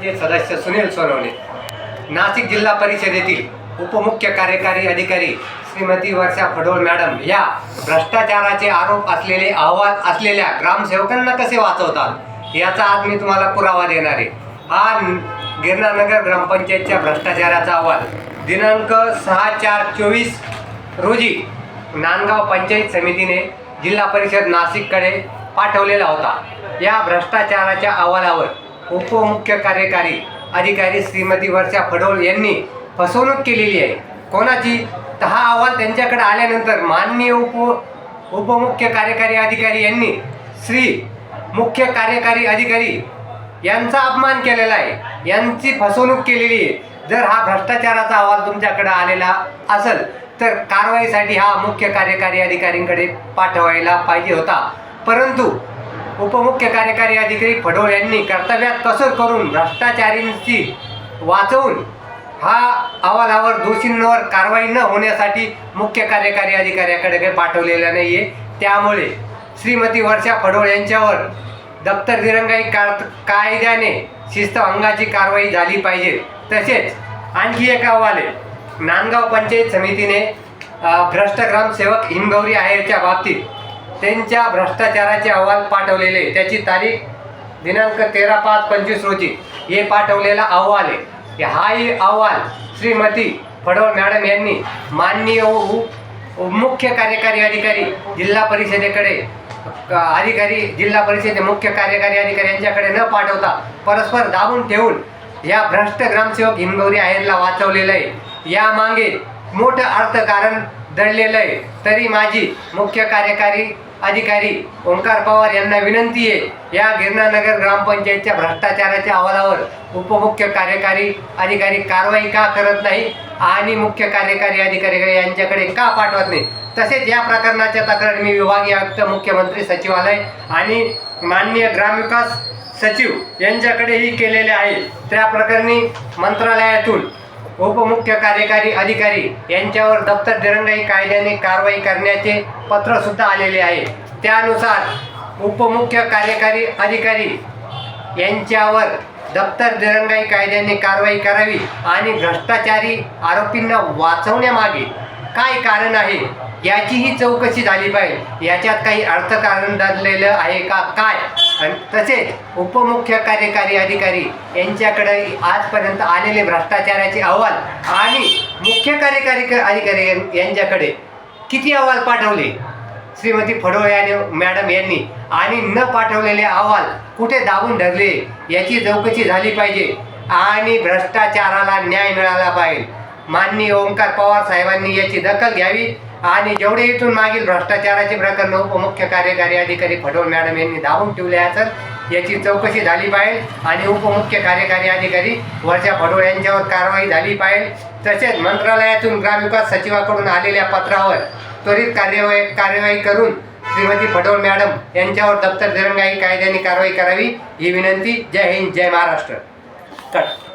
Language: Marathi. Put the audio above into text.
म्हणजे सदस्य सुनील सोनवणे. नाशिक जिल्हा परिषदेतील उपमुख्य कार्यकारी अधिकारी श्रीमती वर्षा फडोळ मॅडम या भ्रष्टाचाराचे आरोप असलेले अहवाल असलेल्या ग्रामसेवकांना कसे वाचवतात? याचा आज मी तुम्हाला पुरावा देणार आहे. हा न- नगर ग्रामपंचायतच्या भ्रष्टाचाराचा अहवाल दिनांक सहा चार चोवीस रोजी नांदगाव पंचायत समितीने जिल्हा परिषद नाशिककडे पाठवलेला होता. या भ्रष्टाचाराच्या अहवालावर उपमुख्य कार्यकारी अधिकारी श्रीमती वर्षा फडोल यांनी फसवणूक केलेली आहे. कोणाची? तर हा अहवाल त्यांच्याकडे आल्यानंतर माननीय उप उपमुख्य कार्यकारी अधिकारी यांनी श्री मुख्य कार्यकारी अधिकारी यांचा अपमान केलेला आहे. यांची फसवणूक केलेली आहे. जर हा भ्रष्टाचाराचा अहवाल तुमच्याकडे आलेला असेल तर कारवाईसाठी हा मुख्य कार्यकारी अधिकारींकडे पाठवायला पाहिजे होता. परंतु उपमुख्य कार्यकारी अधिकारी फडोळ यांनी कर्तव्यात कसर करून भ्रष्टाचारींची वाचवून हा अहवालावर दोषींवर कारवाई न होण्यासाठी मुख्य कार्यकारी अधिकाऱ्याकडे काही पाठवलेला नाही आहे त्यामुळे श्रीमती वर्षा फडोळ यांच्यावर दप्तर दिरंगाई कार कायद्याने शिस्त अंगाची कारवाई झाली पाहिजे. तसेच आणखी एक अहवाल आहे. नांदगाव पंचायत समितीने भ्रष्ट ग्रामसेवक हिमगौरी आहेरच्या बाबतीत त्यांच्या भ्रष्टाचाराचे अहवाल पाठवलेले. आहे. त्याची तारीख दिनांक तेरा पाच पंचवीस रोजी. हे पाठवलेला अहवाल आहे. हाही अहवाल श्रीमती फडवळ मॅडम यांनी माननीय मुख्य कार्यकारी अधिकारी जिल्हा परिषदेकडे अधिकारी जिल्हा परिषदे मुख्य कार्यकारी अधिकारी यांच्याकडे न पाठवता परस्पर दाबून ठेवून या भ्रष्ट ग्रामसेवक हिमगौरी आहेरला वाचवलेलं आहे. या मागे मोठं अर्थकारण दडलेलं आहे. तरी माझी मुख्य कार्यकारी अधिकारी ओंकार पवार यांना विनंती आहे या गिरणानगर ग्रामपंचायतच्या भ्रष्टाचाराच्या अहवालावर उपमुख्य कार्यकारी अधिकारी कारवाई का करत नाही आणि मुख्य कार्यकारी अधिकारी यांच्याकडे का पाठवत नाही? तसेच या प्रकरणाच्या तक्रार मी विभागीय आयुक्त मुख्यमंत्री सचिवालय आणि माननीय ग्रामविकास सचिव यांच्याकडेही केलेले आहे त्या प्रकरणी मंत्रालयातून उपमुख्य कार्यकारी अधिकारी यांच्यावर दप्तर दिरंगाई कायद्याने कारवाई करण्याचे पत्र सुद्धा आलेले आहे. त्यानुसार उपमुख्य कार्यकारी अधिकारी यांच्यावर दप्तर दिरंगाई कायद्याने कारवाई करावी आणि भ्रष्टाचारी आरोपींना वाचवण्यामागे काय कारण आहे याचीही चौकशी झाली पाहिजे. याच्यात काही अर्थकारण दडलेलं आहे का? काय? आणि तसेच उपमुख्य कार्यकारी अधिकारी यांच्याकडे आजपर्यंत आलेले भ्रष्टाचाराचे अहवाल आणि मुख्य कार्यकारी क- अधिकारी यां- यांच्याकडे किती अहवाल पाठवले? श्रीमती फडोळ याने मॅडम यांनी. आणि न पाठवलेले अहवाल कुठे दाबून धरले? याची चौकशी झाली पाहिजे. आणि भ्रष्टाचाराला न्याय मिळाला पाहिजे. माननीय ओंकार पवार साहेबांनी याची दखल घ्यावी. आणि जेवढे इथून मागील भ्रष्टाचाराचे प्रकरण उपमुख्य कार्यकारी अधिकारी फडोळ मॅडम यांनी दाबून ठेवले असेल याची चौकशी झाली पाहिजे आणि उपमुख्य कार्यकारी अधिकारी वर्षा फडोळ यांच्यावर कारवाई झाली पाहिजे. तसेच मंत्रालयातून ग्रामविकास सचिवाकडून आलेल्या पत्रावर त्वरित कार्यवाही कार्यवाही करून श्रीमती फडोळ मॅडम यांच्यावर दप्तर दिरंगाई कायद्याने कारवाई करावी ही विनंती. जय हिंद जय महाराष्ट्र. कट.